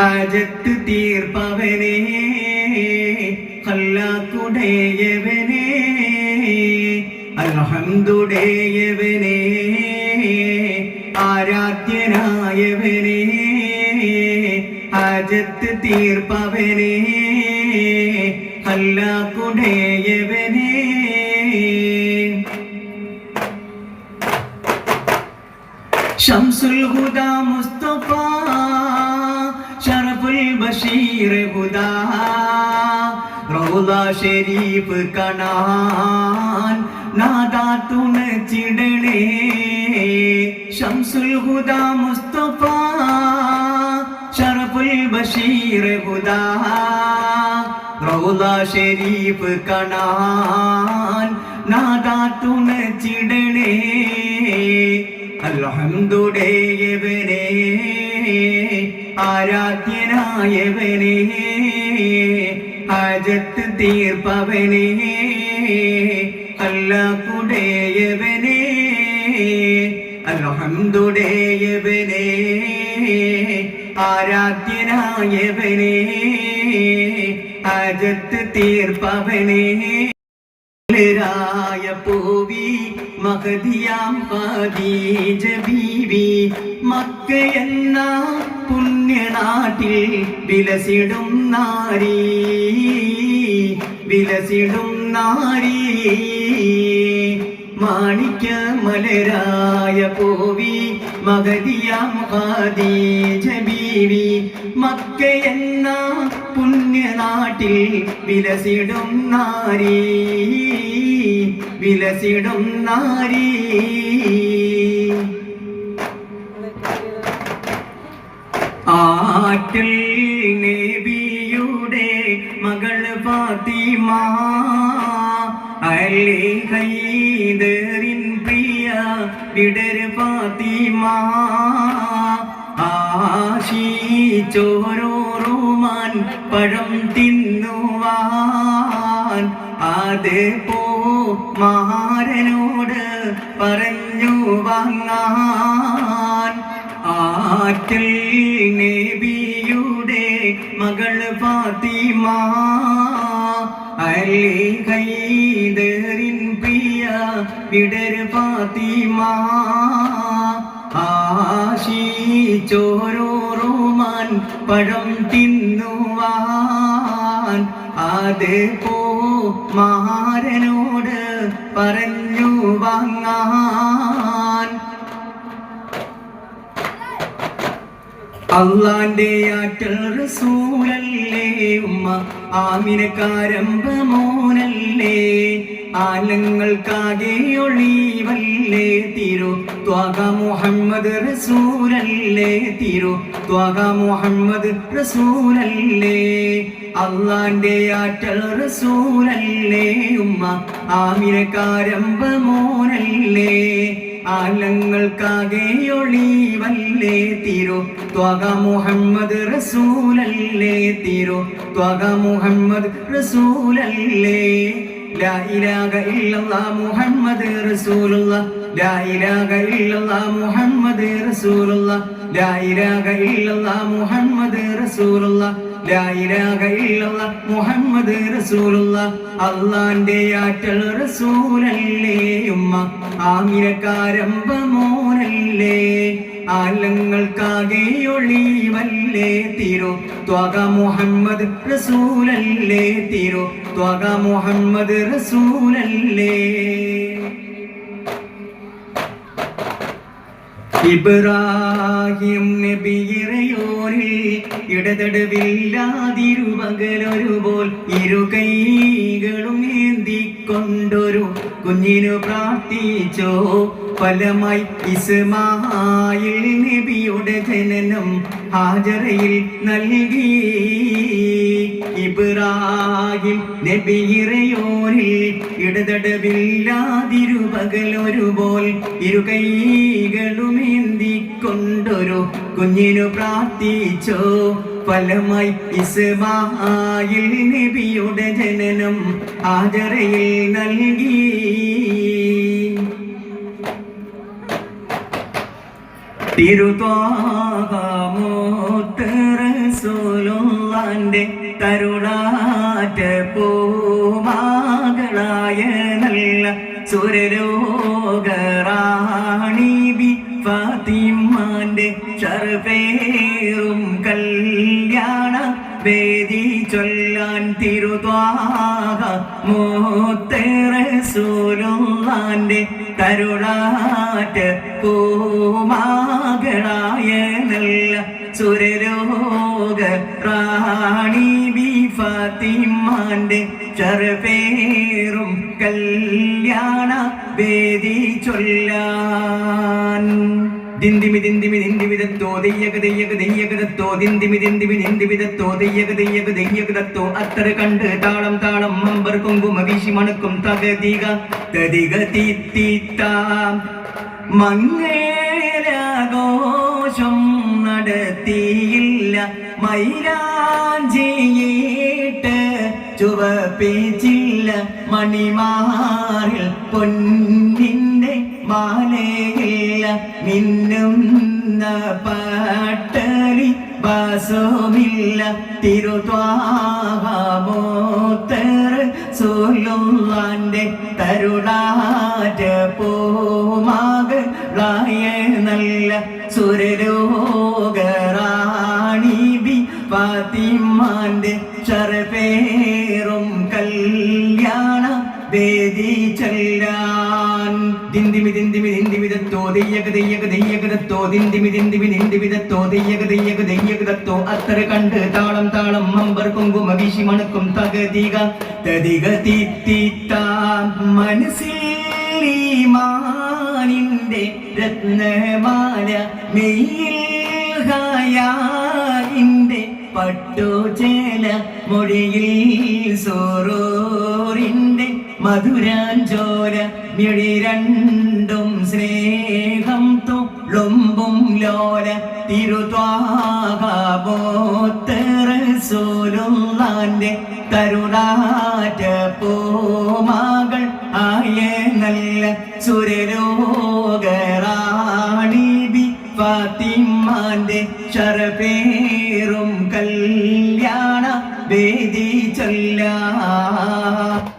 ആജത്ത് തീർപ്പവനെ കല്ലാക്കുടയവനെ അൽഹംദുടയവനെ ആരാധ്യനായവനെ ആജത്ത് തീർപ്പവനെ കല്ലാക്കുടയവനെ ശംസുൽ ഹുദ ബഷീർ ഹുദാ റൗല ഷരീഫ് കണാൻ നാദാ തുണച്ചിടണേ ഷംസുൽ ഹുദാ മുസ്തഫ ഷറഫുൽ ബഷീർ ഹുദാ റൗല ഷരീഫ് കണാൻ നാദാ തുണച്ചിടണേ അൽഹംദുടേയവനെ ആരാധ്യനായവനെ ഹാജത്ത് തീർപ്പവനെ അല്ലാക്കുടേയവനെ അലഹന്തുടേയവനെ ആരാധ്യനായവനെ ഹാജത്ത് തീർപ്പവനെ. ായ പോവി മഹദിയാം ഖദീജ ബീവി മക്ക എന്ന പുണ്യനാട്ടിൽ വിലസിടും നാരി വിലസിടും നാരി. മാണിക്യ മലരായ പോവി മകതിയ ഖദീജ ബീവി മക്കയെന്ന പുണ്യനാട്ടിൽ വിലസിടും നാരി വിലസിടും നാരി. ആറ്റിൽ നബിയുടെ മകൾ ഫാത്തിമ. അല്ലേ ഹൈദറിൻ പ്രിയ വിടർ ഫാത്തിമ. ആശിച്ചോരോറുമാൻ പഴം തിന്നുവാൻ അത് പോ മാരനോട് പറഞ്ഞു വാങ്ങാൻ. ആറ്റിൽ നബിയുടെ മകൾ ഫാത്തിമ അല്ലേ ഹൈദറിൻ പ്രിയ വിടർ ഫാത്തിമ ആശിച്ചോരോറുമാൻ പഴം തിന്നുവാൻ. അത് പോ മാരനോട് പറഞ്ഞു വാങ്ങാൻ. അള്ളാന്റെ ആറ്റൽ റസൂലല്ലേ ഉമ്മ? ആമിനക്കാരമ്പ മോനല്ലേ ആലങ്ങൾക്കാകെ ഒളിവല്ലേ? തിരു ത്വാക മുഹമ്മദ് റസൂലല്ലേ? തിരു ത്വാക മുഹമ്മദ് റസൂലല്ലേ? അള്ളാന്റെ ആറ്റൽ റസൂലല്ലേ ഉമ്മ? ആമിനക്കാരമ്പ മോനല്ലേ ആലങ്ങൾക്കാകെ ഒളിവല്ലേ തിരു ത്വക മുഹമ്മദ് റസൂലല്ലേ തിരു ത്വക മുഹമ്മദ് റസൂലല്ലേ لا إله إلا الله محمد رسول الله لا إله إلا الله محمد رسول الله لا إله إلا الله محمد رسول الله മുഹമ്മദ് റസൂലുള്ള അള്ളാന്റെ ആറ്റൽ റസൂലല്ലേ ഉമ്മ ആമിരക്കാരംബ മോനല്ലേ ആലങ്ങൾക്കാകെ ഒളിവല്ലേ തീരോ ത്വക മുഹമ്മദ് റസൂലല്ലേ തീരോ ത്വക മുഹമ്മദ് റസൂലല്ലേ. ഇബ്രാഹിം നബിയിറയോരിൽ ഇടതടവില്ലാതിരുപകലൊരു പോൽ ഇരു കൈകളും ഏന്തിക്കൊണ്ടൊരു കുഞ്ഞിനു പ്രാർത്ഥിച്ചോ. ഫലമായി ഇസ്മായിൽ നബിയുടെ ജനനം ഹാജറയിൽ നൽകി. ഇബ്രാഹിം നബിയിറയോരിൽ ഇടതടവില്ലാതിരുപകലൊരു പോൽ ഇരു കൈകളുമേന്തിക്കൊണ്ടൊരു കുഞ്ഞിനു പ്രാർത്ഥിച്ചോ. ഫലമായി ഇസ്മായിൽ നബിയുടെ ജനനം ആചരയിൽ നൽകി. തിരുത്വാകമോത്തറ റസൂലുള്ളാന്റെ കരുണാറ്റ പൂമാകളായ നല്ല സുരരോഗറാണി ബി ഫാത്തിമാന്റെ ഷർഫേറും കല്യാണ വേദി ചൊല്ലാൻ തിരുദ്വാഹ മൂത്തേറസൂലുള്ളാന്റെ കരുണാറ്റ പൂമാകളായ നല്ല സുരരോഗ റാണി ബി ഫാത്തിമാന്റെ ചർപേറും കല്യാണ വേദി ചൊല്ലാൻ ദിന്ദിമി ദിന്ദിമി ദിന്ദിമിതത്തോ ദയ്യക ദയ്യക ദയ്യകതത്തോ ദിന്ദിമി ദിന്ദിമി ദിന്ദിമിതത്തോ ദയ്യക ദയ്യക ദയ്യകതത്തോ അത്തറ കണ്ട് താളം താളം മമ്പർ കുങ്കുമ വീശി മണക്കും തകതിക തതിക തീത്താം മങ്ങേരാഘോഷം നടത്തിയില്ല. മൈരാഞ്ചിയിട്ട് ചുവപ്പിച്ചില്ല. മണിമാറിൽ പൊന്നിന്റെ മാലയില്ല. മിന്നുന്ന പാട്ടറി ബാസവുമില്ല. തിരുത്വാമോത്തർ സോലുള്ളാന്റെ തരുണാറ്റ പോമാകായ നല്ല സുരരോഗറാണി ബി ഫാത്തിമാന്റെ ചർപേറും കല്യാണ വേദി ചെല്ലാൻ. ദിന്ദിമി ദിന്ദിമി ദിന്ദിമിതത്തോ ദയ്യക ദയ്യക ദയ്യകതത്തോ ദിന്ദിമി ദിന്ദിമി ദിന്ദിമിതത്തോ ദയ്യക ദയ്യക ദയ്യകതത്തോ അത്ര കണ്ട് താളം താളം മമ്പർ കുങ്കുമ വീശി മണക്കും തകതിക തതിക തീത്താം മനസ്സിൽ ഈമാനിന്റെ രത്നമാല മെയ്യിൽ ഹായാന്റെ പട്ടുചേല മൊഴിയിൽ സോറോറിന്റെ മധുരാഞ്ചോര മിഴി രണ്ടും സ്നേഹം തുളുമ്പും ലോല തിരുത്വാകോത്തറസോലുള്ളാന്റെ കരുണാറ്റ പോമാകൾ ആയ നല്ല സുരരോഗറാണി ഫാത്തിമാന്റെ ചരപേറും കല്യാണ വേദി ചൊല്ലാൻ